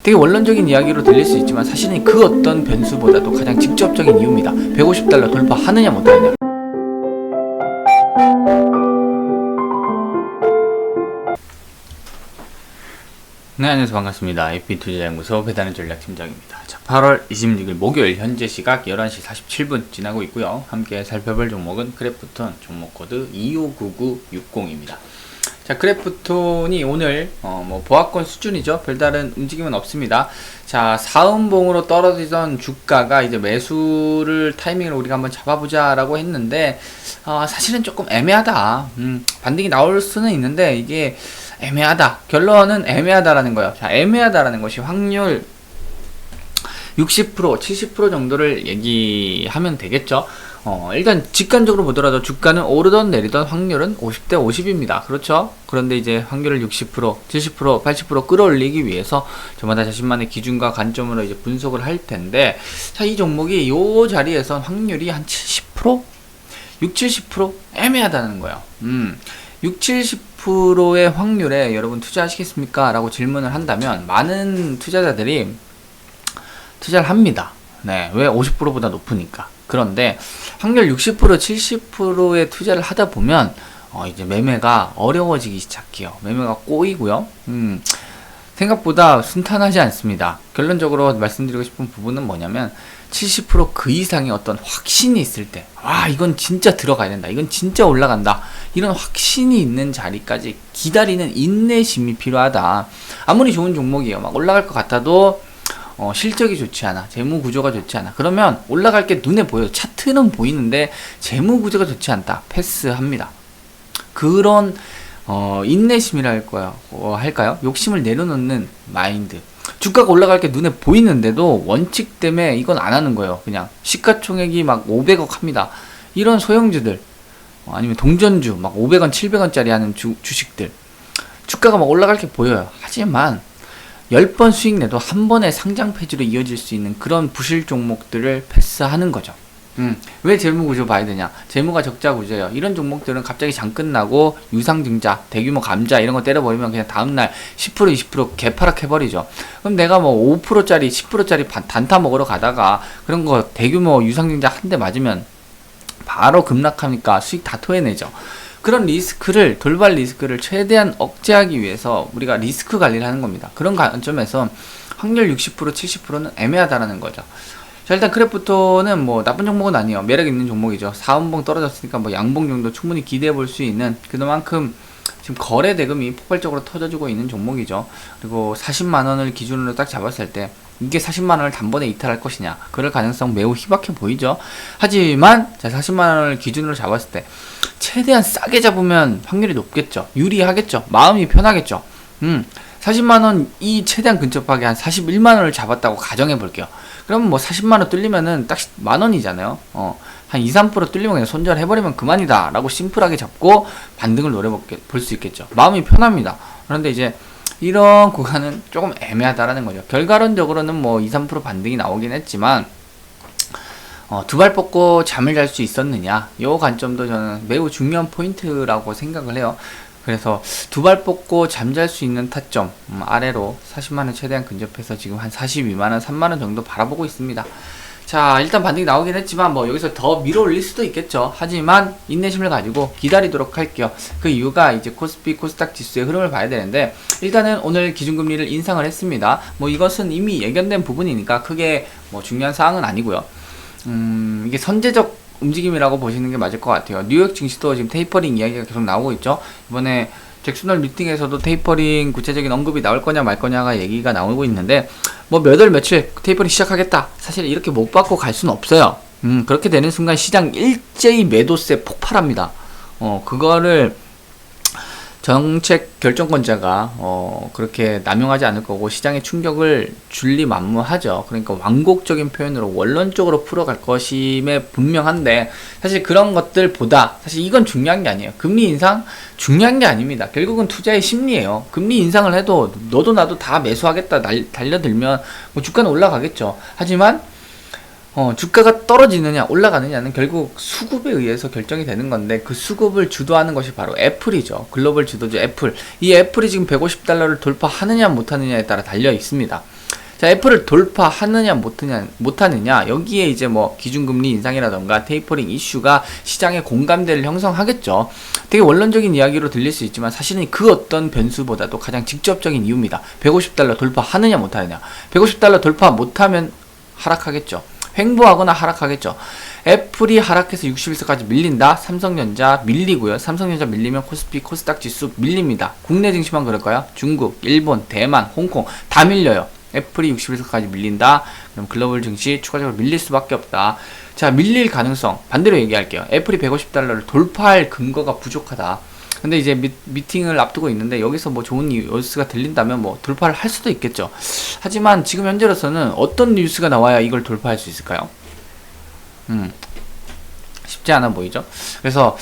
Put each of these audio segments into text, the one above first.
되게 원론적인 이야기로 들릴 수 있지만 사실은 그 어떤 변수보다도 가장 직접적인 이유입니다. 150달러 돌파하느냐 못하느냐. 네, 안녕하세요. 반갑습니다. FP투자연구소 배다는 전략팀장입니다. 자, 8월 26일 목요일 현재 시각 11시 47분 지나고 있고요. 함께 살펴볼 종목은 크래프톤 종목 코드 259960입니다. 자, 크래프톤이 오늘 어, 뭐 보합권 수준이죠. 별다른 움직임은 없습니다. 자, 사은봉으로 떨어지던 주가가 이제 매수를 타이밍을 우리가 한번 잡아보자 라고 했는데 어, 사실은 조금 애매하다. 음, 반등이 나올 수는 있는데 이게 애매하다. 결론은 애매하다라는 거예요. 자, 애매하다라는 것이 확률 60% 70% 정도를 얘기하면 되겠죠. 어, 일단 직관적으로 보더라도 주가는 오르던 내리던 확률은 50대 50입니다. 그렇죠? 그런데 이제 확률을 60%, 70%, 80% 끌어올리기 위해서 저마다 자신만의 기준과 관점으로 이제 분석을 할 텐데, 자, 이 종목이 요 자리에선 확률이 한 70%? 6, 70% 애매하다는 거예요. 음. 6, 70%의 확률에 여러분 투자하시겠습니까? 라고 질문을 한다면 많은 투자자들이 투자를 합니다. 네. 왜 50%보다 높으니까. 그런데 확률 60% 70%의 투자를 하다 보면 어 이제 매매가 어려워지기 시작해요. 매매가 꼬이고요. 음. 생각보다 순탄하지 않습니다. 결론적으로 말씀드리고 싶은 부분은 뭐냐면 70%그 이상의 어떤 확신이 있을 때, 와, 이건 진짜 들어가야 된다. 이건 진짜 올라간다. 이런 확신이 있는 자리까지 기다리는 인내심이 필요하다. 아무리 좋은 종목이에요. 막 올라갈 것 같아도 어, 실적이 좋지 않아. 재무 구조가 좋지 않아. 그러면 올라갈 게 눈에 보여요. 차트는 보이는데 재무 구조가 좋지 않다. 패스합니다. 그런 어, 인내심이라 할 거야. 어, 할까요? 욕심을 내려놓는 마인드. 주가가 올라갈 게 눈에 보이는데도 원칙 때문에 이건 안 하는 거예요. 그냥 시가총액이 막 500억 합니다. 이런 소형주들 어, 아니면 동전주 막 500원, 700원짜리 하는 주, 주식들 주가가 막 올라갈 게 보여요. 하지만 10번 수익 내도 한 번의 상장 폐지로 이어질 수 있는 그런 부실 종목들을 패스하는 거죠. 음, 왜 재무 구조 봐야 되냐? 재무가 적자 구조예요. 이런 종목들은 갑자기 장 끝나고 유상 증자, 대규모 감자 이런 거 때려버리면 그냥 다음날 10% 20% 개파락 해버리죠. 그럼 내가 뭐 5%짜리, 10%짜리 단타 먹으러 가다가 그런 거 대규모 유상 증자 한 대 맞으면 바로 급락하니까 수익 다 토해내죠. 그런 리스크를 돌발 리스크를 최대한 억제하기 위해서 우리가 리스크 관리를 하는 겁니다. 그런 관점에서 확률 60% 70%는 애매하다라는 거죠. 자 일단 크래프톤은 뭐 나쁜 종목은 아니에요. 매력 있는 종목이죠. 사은봉 떨어졌으니까 뭐 양봉 정도 충분히 기대해 볼 수 있는 그만큼 지금 거래 대금이 폭발적으로 터져주고 있는 종목이죠. 그리고 40만 원을 기준으로 딱 잡았을 때 이게 40만 원을 단번에 이탈할 것이냐 그럴 가능성 매우 희박해 보이죠. 하지만 자 40만 원을 기준으로 잡았을 때 최대한 싸게 잡으면 확률이 높겠죠. 유리하겠죠. 마음이 편하겠죠. 음. 40만 원 이 최대한 근접하게 한 41만 원을 잡았다고 가정해 볼게요. 그러면 뭐 40만 원 뚫리면은 딱 만 원이잖아요. 어. 한 2, 3% 뚫리면 그냥 손절해 버리면 그만이다. 라고 심플하게 잡고 반등을 노려볼 수 있겠죠. 마음이 편합니다. 그런데 이제 이런 구간은 조금 애매하다라는 거죠. 결과론적으로는 뭐 2, 3% 반등이 나오긴 했지만 어, 두 발 뻗고 잠을 잘 수 있었느냐 요 관점도 저는 매우 중요한 포인트라고 생각을 해요 그래서 두 발 뻗고 잠잘 수 있는 타점 음, 아래로 40만원 최대한 근접해서 지금 한 42만원 3만원 정도 바라보고 있습니다 자 일단 반등이 나오긴 했지만 뭐 여기서 더 밀어 올릴 수도 있겠죠 하지만 인내심을 가지고 기다리도록 할게요 그 이유가 이제 코스피 코스닥 지수의 흐름을 봐야 되는데 일단은 오늘 기준금리를 인상을 했습니다 뭐 이것은 이미 예견된 부분이니까 크게 뭐 중요한 사항은 아니고요 음, 이게 선제적 움직임이라고 보시는 게 맞을 것 같아요. 뉴욕 증시도 지금 테이퍼링 이야기가 계속 나오고 있죠. 이번에 잭슨홀 미팅에서도 테이퍼링 구체적인 언급이 나올 거냐 말 거냐가 얘기가 나오고 있는데 뭐 몇 월 며칠 테이퍼링 시작하겠다. 사실 이렇게 못 받고 갈 수는 없어요. 음, 그렇게 되는 순간 시장 일제히 매도세 폭발합니다. 어, 그거를 정책 결정권자가 어 그렇게 남용하지 않을 거고 시장에 충격을 줄리 만무하죠. 그러니까 완곡적인 표현으로 원론적으로 풀어갈 것임에 분명한데 사실 그런 것들보다 사실 이건 중요한 게 아니에요. 금리 인상 중요한 게 아닙니다. 결국은 투자의 심리예요. 금리 인상을 해도 너도 나도 다 매수하겠다 날, 달려들면 뭐 주가는 올라가겠죠. 하지만 어, 주가가 떨어지느냐 올라가느냐는 결국 수급에 의해서 결정이 되는 건데 그 수급을 주도하는 것이 바로 애플이죠. 글로벌 주도주 애플. 이 애플이 지금 150달러를 돌파하느냐 못하느냐에 따라 달려 있습니다. 자, 애플을 돌파하느냐 못하느냐 못하느냐 여기에 이제 뭐 기준금리 인상이라던가 테이퍼링 이슈가 시장의 공감대를 형성하겠죠. 되게 원론적인 이야기로 들릴 수 있지만 사실은 그 어떤 변수보다도 가장 직접적인 이유입니다. 150달러 돌파하느냐 못하느냐. 150달러 돌파 못하면 하락하겠죠. 횡보하거나 하락하겠죠. 애플이 하락해서 61세까지 밀린다. 삼성전자 밀리고요. 삼성전자 밀리면 코스피, 코스닥 지수 밀립니다. 국내 증시만 그럴까요? 중국, 일본, 대만, 홍콩 다 밀려요. 애플이 61세까지 밀린다. 그럼 글로벌 증시 추가적으로 밀릴 수밖에 없다. 자, 밀릴 가능성 반대로 얘기할게요. 애플이 150달러를 돌파할 근거가 부족하다. 근데 이제 미, 미팅을 앞두고 있는데 여기서 뭐 좋은 뉴스가 들린다면 뭐 돌파를 할 수도 있겠죠. 하지만 지금 현재로서는 어떤 뉴스가 나와야 이걸 돌파할 수 있을까요? 음, 쉽지 않아 보이죠? 그래서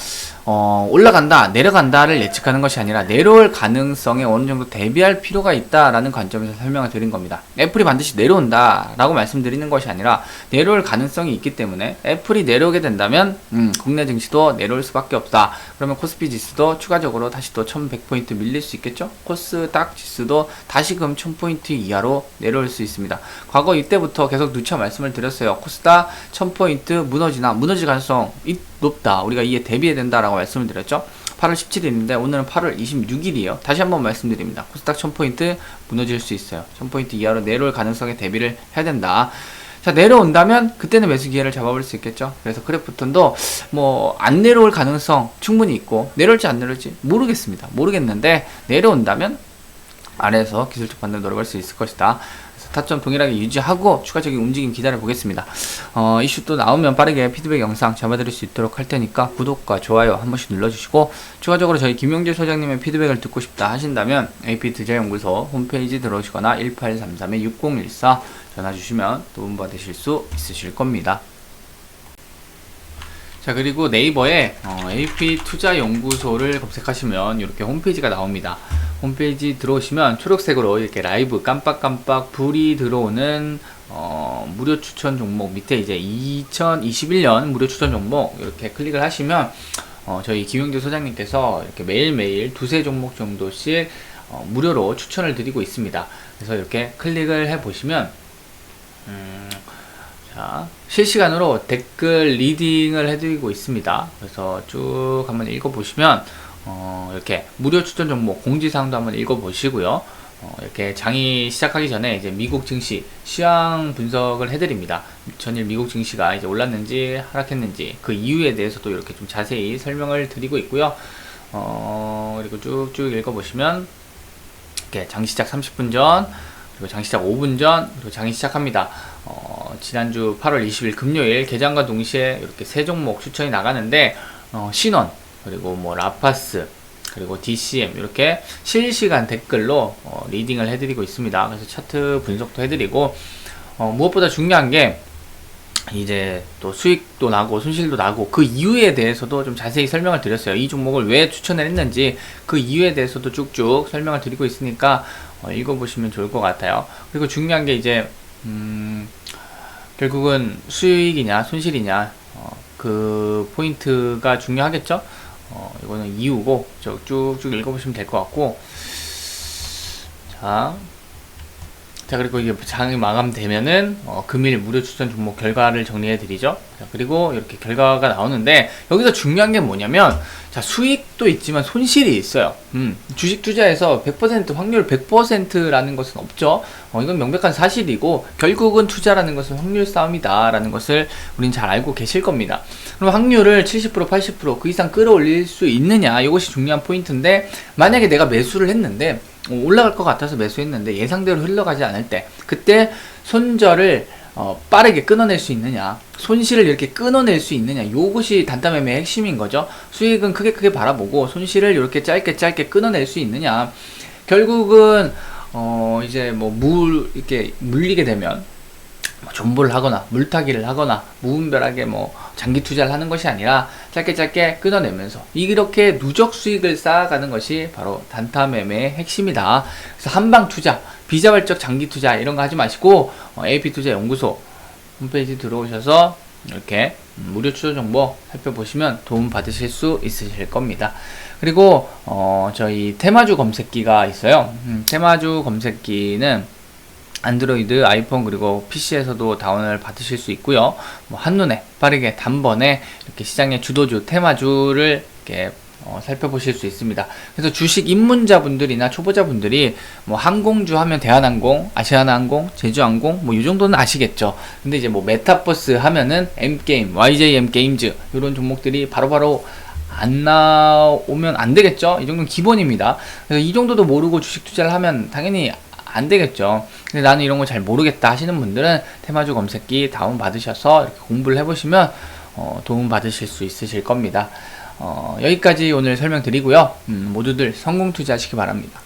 어, 올라간다, 내려간다를 예측하는 것이 아니라 내려올 가능성에 어느 정도 대비할 필요가 있다라는 관점에서 설명을 드린 겁니다. 애플이 반드시 내려온다라고 말씀드리는 것이 아니라 내려올 가능성이 있기 때문에 애플이 내려오게 된다면 음, 국내 증시도 내려올 수밖에 없다. 그러면 코스피 지수도 추가적으로 다시 또 1100포인트 밀릴 수 있겠죠? 코스닥 지수도 다시금 1000포인트 이하로 내려올 수 있습니다. 과거 이때부터 계속 누차 말씀을 드렸어요. 코스닥 1000포인트 무너지나 무너질 가능성 높다. 우리가 이에 대비해야 된다라고 말씀을 드렸죠. 8월 17일인데 오늘은 8월 26일이에요. 다시 한번 말씀드립니다. 코스닥 1000포인트 무너질 수 있어요. 1000포인트 이하로 내려올 가능성에 대비를 해야 된다. 자 내려온다면 그때는 매수 기회를 잡아볼 수 있겠죠. 그래서 크래프톤도 뭐 안 내려올 가능성 충분히 있고 내려올지 안 내려올지 모르겠습니다. 모르겠는데 내려온다면 아래에서 기술적 반등 노력할 수 있을 것이다. 타점 동일하게 유지하고 추가적인 움직임 기다려 보겠습니다. 어, 이슈 또 나오면 빠르게 피드백 영상 잡아드릴 수 있도록 할 테니까 구독과 좋아요 한 번씩 눌러주시고 추가적으로 저희 김용재 소장님의 피드백을 듣고 싶다 하신다면 AP 드자연구소 홈페이지 들어오시거나 1833-6014 전화 주시면 도움 받으실 수 있으실 겁니다. 자 그리고 네이버에 어, AP 투자연구소를 검색하시면 이렇게 홈페이지가 나옵니다. 홈페이지 들어오시면 초록색으로 이렇게 라이브 깜빡깜빡 불이 들어오는 어, 무료 추천 종목 밑에 이제 2021년 무료 추천 종목 이렇게 클릭을 하시면 어, 저희 김용재 소장님께서 이렇게 매일매일 두세 종목 정도씩 어, 무료로 추천을 드리고 있습니다. 그래서 이렇게 클릭을 해 보시면 음, 자, 실시간으로 댓글 리딩을 해드리고 있습니다. 그래서 쭉 한번 읽어보시면 어, 이렇게 무료 추천 종목 공지사항도 한번 읽어보시고요. 어, 이렇게 장이 시작하기 전에 이제 미국 증시 시황 분석을 해드립니다. 전일 미국 증시가 이제 올랐는지 하락했는지 그 이유에 대해서도 이렇게 좀 자세히 설명을 드리고 있고요. 어, 그리고 쭉쭉 읽어보시면 이렇게 장 시작 30분 전 그리고 장 시작 5분 전 그리고 장이 시작합니다. 어, 지난주 8월 20일 금요일 개장과 동시에 이렇게 세 종목 추천이 나가는데 어, 신원 그리고 뭐 라파스 그리고 DCM 이렇게 실시간 댓글로 어, 리딩을 해드리고 있습니다. 그래서 차트 분석도 해드리고 어, 무엇보다 중요한 게 이제 또 수익도 나고 손실도 나고 그 이유에 대해서도 좀 자세히 설명을 드렸어요. 이 종목을 왜 추천을 했는지 그 이유에 대해서도 쭉쭉 설명을 드리고 있으니까 어, 읽어보시면 좋을 것 같아요. 그리고 중요한 게 이제 음, 결국은 수익이냐 손실이냐 어, 그 포인트가 중요하겠죠. 어, 이거는 이유고 쭉쭉 읽어보시면 될 것 같고 자, 자 그리고 이게 장이 마감되면은 어, 금일 무료 추천 종목 결과를 정리해 드리죠. 자, 그리고 이렇게 결과가 나오는데 여기서 중요한 게 뭐냐면 자 수익 도 있지만 손실이 있어요. 음, 주식 투자에서 100% 확률 100%라는 것은 없죠. 어, 이건 명백한 사실이고 결국은 투자라는 것은 확률 싸움이다라는 것을 우린 잘 알고 계실 겁니다. 그럼 확률을 70% 80%그 이상 끌어올릴 수 있느냐 이것이 중요한 포인트인데 만약에 내가 매수를 했는데 어, 올라갈 것 같아서 매수했는데 예상대로 흘러가지 않을 때 그때 손절을 어, 빠르게 끊어낼 수 있느냐 손실을 이렇게 끊어낼 수 있느냐 요것이 단타매매의 핵심인 거죠. 수익은 크게 크게 바라보고 손실을 이렇게 짧게 짧게 끊어낼 수 있느냐. 결국은 어 이제 뭐 물 이렇게 물리게 되면 뭐 존버를 하거나 물타기를 하거나 무분별하게 뭐 장기 투자를 하는 것이 아니라 짧게 짧게 끊어내면서 이렇게 누적 수익을 쌓아가는 것이 바로 단타 매매의 핵심이다. 그래서 한방 투자, 비자발적 장기 투자 이런 거 하지 마시고 어, AP 투자 연구소 홈페이지 들어오셔서 이렇게 무료 추천 정보 살펴보시면 도움 받으실 수 있으실 겁니다. 그리고 어, 저희 테마주 검색기가 있어요. 음, 테마주 검색기는 안드로이드, 아이폰 그리고 PC에서도 다운을 받으실 수 있고요. 뭐 한눈에 빠르게 단번에 이렇게 시장의 주도주, 테마주를 이렇게 어, 살펴보실 수 있습니다. 그래서 주식 입문자분들이나 초보자분들이 뭐 항공주 하면 대한항공, 아시아나항공, 제주항공 뭐 이 정도는 아시겠죠. 근데 이제 뭐 메타버스 하면은 M게임, YJM 게임즈 이런 종목들이 바로바로 안 나오면 안 되겠죠. 이 정도는 기본입니다. 그래서 이 정도도 모르고 주식 투자를 하면 당연히 안 되겠죠. 근데 나는 이런 거 잘 모르겠다 하시는 분들은 테마주 검색기 다운 받으셔서 이렇게 공부를 해보시면 어, 도움 받으실 수 있으실 겁니다. 어, 여기까지 오늘 설명드리고요. 음, 모두들 성공 투자하시기 바랍니다.